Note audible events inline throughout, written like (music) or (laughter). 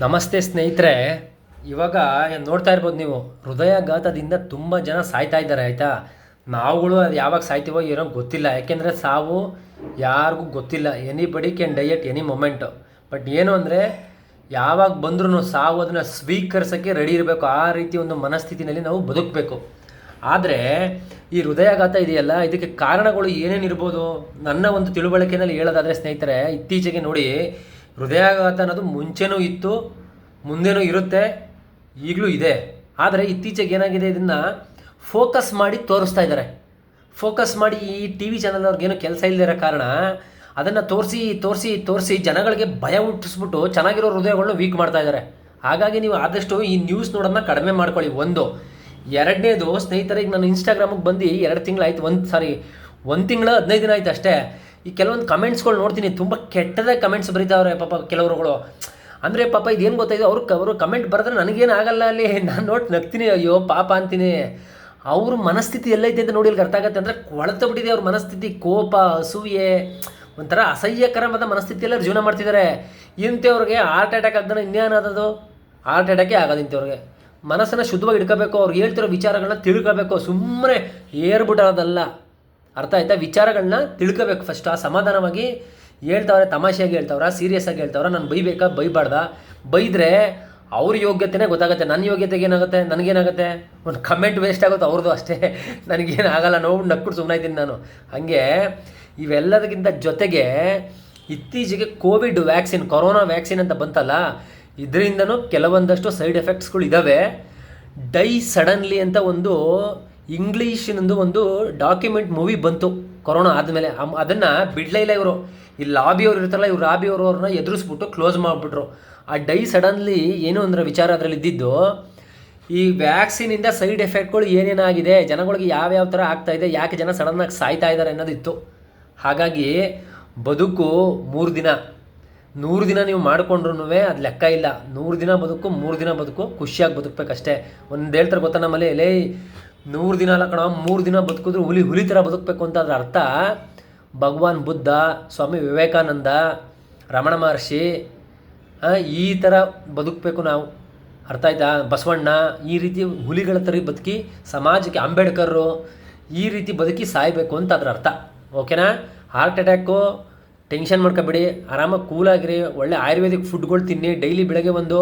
ನಮಸ್ತೆ ಸ್ನೇಹಿತರೆ. ಇವಾಗ ನೋಡ್ತಾ ಇರ್ಬೋದು ನೀವು, ಹೃದಯಾಘಾತದಿಂದ ತುಂಬ ಜನ ಸಾಯ್ತಾ ಇದ್ದಾರೆ, ಆಯಿತಾ? ನಾವುಗಳು ಅದು ಯಾವಾಗ ಸಾಯ್ತೀವೋ ಏನೋ ಗೊತ್ತಿಲ್ಲ. ಯಾಕೆಂದರೆ ಸಾವು ಯಾರಿಗೂ ಗೊತ್ತಿಲ್ಲ. Anybody can die at any moment. But ಏನು ಅಂದರೆ, ಯಾವಾಗ ಬಂದ್ರೂ ಸಾವು ಅದನ್ನು ಸ್ವೀಕರಿಸೋಕ್ಕೆ ರೆಡಿ ಇರಬೇಕು. ಆ ರೀತಿ ಒಂದು ಮನಸ್ಥಿತಿನಲ್ಲಿ ನಾವು ಬದುಕಬೇಕು. ಆದರೆ, ಈ ಹೃದಯಾಘಾತ ಇದೆಯಲ್ಲ, ಇದಕ್ಕೆ ಕಾರಣಗಳು ಏನೇನಿರ್ಬೋದು? ನನ್ನ ಒಂದು ತಿಳುವಳಿಕೆಯಲ್ಲಿ ಹೇಳೋದಾದರೆ ಸ್ನೇಹಿತರೆ, ಇತ್ತೀಚೆಗೆ ನೋಡಿ ಹೃದಯಾಘಾತ ಅನ್ನೋದು ಮುಂಚೆನೂ ಇತ್ತು, ಮುಂದೆನೂ ಇರುತ್ತೆ, ಈಗಲೂ ಇದೆ. ಆದರೆ ಇತ್ತೀಚೆಗೆ ಏನಾಗಿದೆ ಇದನ್ನು ಫೋಕಸ್ ಮಾಡಿ ತೋರಿಸ್ತಾ ಇದ್ದಾರೆ. ಫೋಕಸ್ ಮಾಡಿ ಈ ಟಿ ವಿ ಚಾನಲ್ನವ್ರಿಗೇನು ಕೆಲಸ ಇಲ್ಲದಿರೋ ಕಾರಣ ಅದನ್ನು ತೋರಿಸಿ ತೋರಿಸಿ ತೋರಿಸಿ ಜನಗಳಿಗೆ ಭಯ ಹುಟ್ಟಿಸ್ಬಿಟ್ಟು ಚೆನ್ನಾಗಿರೋ ಹೃದಯಗಳನ್ನ ವೀಕ್ ಮಾಡ್ತಾ ಇದ್ದಾರೆ. ಹಾಗಾಗಿ ನೀವು ಆದಷ್ಟು ಈ ನ್ಯೂಸ್ ನೋಡೋದನ್ನ ಕಡಿಮೆ ಮಾಡ್ಕೊಳ್ಳಿ. ಒಂದು, ಎರಡನೇದು ಸ್ನೇಹಿತರಿಗೆ ನಾನು ಇನ್ಸ್ಟಾಗ್ರಾಮಿಗೆ ಬಂದು ಎರಡು ತಿಂಗಳಾಯ್ತು ಒಂದು ಸಾರಿ ಒಂದು ತಿಂಗಳು ಹದಿನೈದು ದಿನ ಆಯ್ತು ಅಷ್ಟೇ. ಈ ಕೆಲವೊಂದು ಕಮೆಂಟ್ಸ್ಗಳು ನೋಡ್ತೀನಿ, ತುಂಬ ಕೆಟ್ಟದೇ ಕಮೆಂಟ್ಸ್ ಬರೀತಾವ್ರೆ ಪಾಪ ಕೆಲವರುಗಳು. ಅಂದರೆ ಪಾಪ ಇದೇನು ಗೊತ್ತಾಯ್ತು, ಅವ್ರು ಅವರು ಕಮೆಂಟ್ ಬರೆದ್ರೆ ನನಗೇನು ಆಗಲ್ಲ ಅಲ್ಲಿ. (laughs) ನಾನು ನೋಟ್ ನಗ್ತೀನಿ, ಅಯ್ಯೋ ಪಾಪ ಅಂತೀನಿ. ಅವ್ರ ಮನಸ್ಥಿತಿ ಎಲ್ಲೈತೆ ಅಂತ ನೋಡಿ ಅರ್ಥ ಆಗುತ್ತೆ ಅಂದರೆ ಕೊಳತು ಬಿಟ್ಟಿದೆ ಅವ್ರ ಮನಸ್ಥಿತಿ. ಕೋಪ, ಅಸೂಯೆ, ಒಂಥರ ಅಸಹ್ಯಕರವಾದ ಮನಸ್ಥಿತಿಯಲ್ಲಿ ಜೀವನ ಮಾಡ್ತಿದ್ದಾರೆ ಇಂಥವ್ರಿಗೆ ಹಾರ್ಟ್ ಅಟ್ಯಾಕ್ ಆಗ್ದಾನೆ ಇನ್ನೇನಾದದು ಹಾರ್ಟ್ ಅಟ್ಯಾಕೇ ಆಗೋದು ಇಂಥವ್ರಿಗೆ ಮನಸ್ಸನ್ನು ಶುದ್ಧವಾಗಿ ಇಟ್ಕೋಬೇಕು, ಅವ್ರು ಹೇಳ್ತಿರೋ ವಿಚಾರಗಳನ್ನ ತಿಳ್ಕೋಬೇಕು. ಸುಮ್ಮನೆ ಏರ್ಬಿಟ್ಟೋದಲ್ಲ ಅರ್ಥ ಆಯ್ತಾ? ವಿಚಾರಗಳನ್ನ ತಿಳ್ಕೋಬೇಕು ಫಸ್ಟ್ ಆ. ಸಮಾಧಾನವಾಗಿ ಹೇಳ್ತಾವ್ರೆ, ತಮಾಷೆಯಾಗಿ ಹೇಳ್ತಾವ್ರ ಸೀರಿಯಸ್ ಆಗಿ ಹೇಳ್ತಾವ್ರ, ನಾನು ಬೈಬೇಕಾ? ಬೈಬಾರ್ದ? ಬೈದ್ರೆ ಅವ್ರ ಯೋಗ್ಯತೆನೇ ಗೊತ್ತಾಗುತ್ತೆ. ನನ್ನ ಯೋಗ್ಯತೆಗೆ ಏನಾಗುತ್ತೆ? ನನಗೇನಾಗುತ್ತೆ? ಒಂದು ಕಮೆಂಟ್ ವೇಸ್ಟ್ ಆಗುತ್ತೆ ಅವ್ರದ್ದು ಅಷ್ಟೇ. (laughs) ನನಗೇನು ಆಗಲ್ಲ, ನೋವು ನಕ್ಬಿಟ್ಟು ಸುಮ್ಮನೆ ಇದ್ದೀನಿ ನಾನು. ಹಾಗೆ ಇವೆಲ್ಲದಕ್ಕಿಂತ ಜೊತೆಗೆ ಇತ್ತೀಚೆಗೆ ಕೋವಿಡ್ ವ್ಯಾಕ್ಸಿನ್, ಕೊರೋನಾ ವ್ಯಾಕ್ಸಿನ್ ಅಂತ ಬಂತಲ್ಲ, ಇದರಿಂದನೂ ಕೆಲವೊಂದಷ್ಟು ಸೈಡ್ ಎಫೆಕ್ಟ್ಸ್ಗಳು ಇದ್ದಾವೆ ಡೈ ಸಡನ್ಲಿ ಅಂತ ಒಂದು ಇಂಗ್ಲೀಷಿನದು ಒಂದು ಡಾಕ್ಯುಮೆಂಟ್ ಮೂವಿ ಬಂತು ಕೊರೋನಾ ಆದಮೇಲೆ. ಅದನ್ನು ಬಿಡಲೇ ಇಲ್ಲ ಇವರು. ಈ ಲಾಬಿ ಅವ್ರು ಇರ್ತಾರಲ್ಲ, ಇವ್ರು ಲಾಬಿಯವರು ಅವ್ರನ್ನ ಎದುರಿಸ್ಬಿಟ್ಟು ಕ್ಲೋಸ್ ಮಾಡಿಬಿಟ್ರು. ಆ ಡೈ ಸಡನ್ಲಿ ಏನು ಅಂದ್ರೆ ವಿಚಾರ ಅದರಲ್ಲಿ ಇದ್ದಿದ್ದು, ಈ ವ್ಯಾಕ್ಸಿನಿಂದ ಸೈಡ್ ಎಫೆಕ್ಟ್ಗಳು ಏನೇನಾಗಿದೆ, ಜನಗಳಿಗೆ ಯಾವ್ಯಾವ ಥರ ಆಗ್ತಾಯಿದೆ ಯಾಕೆ ಜನ ಸಡನ್ನಾಗಿ ಸಾಯ್ತಾ ಇದ್ದಾರೆ ಅನ್ನೋದಿತ್ತು. ಹಾಗಾಗಿ ಬದುಕು ಮೂರು ದಿನ. ನೂರು ದಿನ ನೀವು ಮಾಡಿಕೊಂಡ್ರೂ ಅದು ಲೆಕ್ಕ ಇಲ್ಲ. ನೂರು ದಿನ ಬದುಕು, ಮೂರು ದಿನ ಬದುಕು, ಖುಷಿಯಾಗಿ ಬದುಕಬೇಕಷ್ಟೇ. ಒಂದು ಹೇಳ್ತಾರೆ ಗೊತ್ತಾ ನಮ್ಮಲ್ಲಿ, ಲೇ ನೂರು ದಿನ ಅಲ್ಲ ಕಣ, ಮೂರು ದಿನ ಬದುಕಿದ್ರು ಹುಲಿ ಹುಲಿ ಥರ ಬದುಕಬೇಕು ಅಂತ ಅದರ ಅರ್ಥ? ಭಗವಾನ್ ಬುದ್ಧ, ಸ್ವಾಮಿ ವಿವೇಕಾನಂದ, ರಮಣ ಮಹರ್ಷಿ ಈ ಥರ ಬದುಕಬೇಕು ನಾವು. ಅರ್ಥ ಆಯ್ತಾ? ಬಸವಣ್ಣ, ಈ ರೀತಿ ಹುಲಿಗಳ ಥರ ಬದುಕಿ ಸಮಾಜಕ್ಕೆ ಅಂಬೇಡ್ಕರು ಈ ರೀತಿ ಬದುಕಿ ಸಾಯಬೇಕು ಅಂತ ಅದ್ರ ಅರ್ಥ. ಓಕೆನಾ? ಹಾರ್ಟ್ ಅಟ್ಯಾಕು ಟೆನ್ಷನ್ ಮಾಡ್ಕೊಬೇಡಿ. ಆರಾಮಾಗಿ ಕೂಲಾಗಿರಿ ಒಳ್ಳೆ ಆಯುರ್ವೇದಿಕ್ ಫುಡ್ಗಳು ತಿನ್ನಿ. ಡೈಲಿ ಬೆಳಗ್ಗೆ ಒಂದು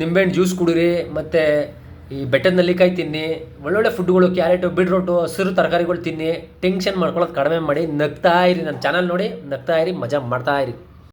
ನಿಂಬೆಹಣ್ಣು ಜ್ಯೂಸ್ ಕುಡಿರಿ. ಮತ್ತು ಈ ಬೆಟ್ಟದ ನೆಲ್ಲಿಕಾಯಿ ತಿನ್ನಿ, ಒಳ್ಳೊಳ್ಳೆ ಫುಡ್ಗಳು, ಕ್ಯಾರೆಟು, ಬೀಟ್ರೋಟು, ಹಸಿರು ತರಕಾರಿಗಳು ತಿನ್ನಿ, ಟೆನ್ಷನ್ ಮಾಡ್ಕೊಳ್ಳೋದು ಕಡಿಮೆ ಮಾಡಿ, ನಗ್ತಾ ಇರಿ. ನನ್ನ ಚಾನಲ್ ನೋಡಿ, ನಗ್ತಾ ಇರಿ, ಮಜಾ ಮಾಡ್ತಾ ಇರಿ.